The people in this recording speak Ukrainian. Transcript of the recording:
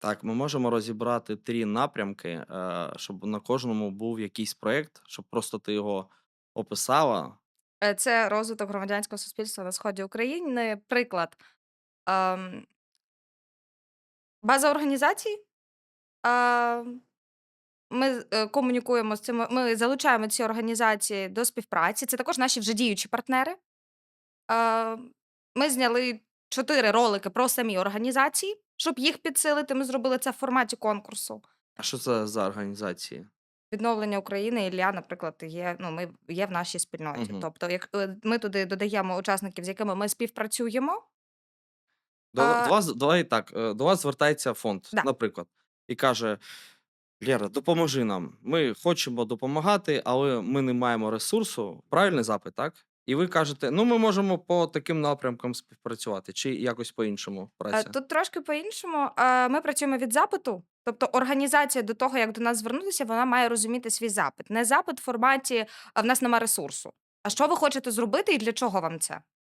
Так, ми можемо розібрати 3 напрямки, е, щоб на кожному був якийсь проєкт, щоб просто ти його описала. Е, це розвиток громадянського суспільства на сході України. Приклад. Ем база організацій. А, ми е, комунікуємо з цими ми залучаємо ці організації до співпраці. Це також наші вже діючі партнери. А, ми зняли 4 ролики про самі організації, щоб їх підсилити. Ми зробили це в форматі конкурсу. А що це за організації? Відновлення України, Ілля, наприклад, є, ну, ми є в нашій спільноті. Мгм. Тобто, як е, ми туди додаємо учасників, з якими ми співпрацюємо. До А до вас давай так, е, до вас звертається фонд, Да. наприклад, і каже: "Лєра, допоможи нам. Ми хочемо допомагати, але ми не маємо ресурсу". Правильний запит, так? І ви кажете: "Ну, ми можемо по таким напрямкам співпрацювати", чи якось по-іншому Е, праця? тут трошки по-іншому. Е, ми працюємо від запиту. Тобто організація до того, як до нас звернутися, вона має розуміти свій запит. Не запит в форматі: "А в нас нема ресурсу". А що ви хочете зробити і для чого вам це?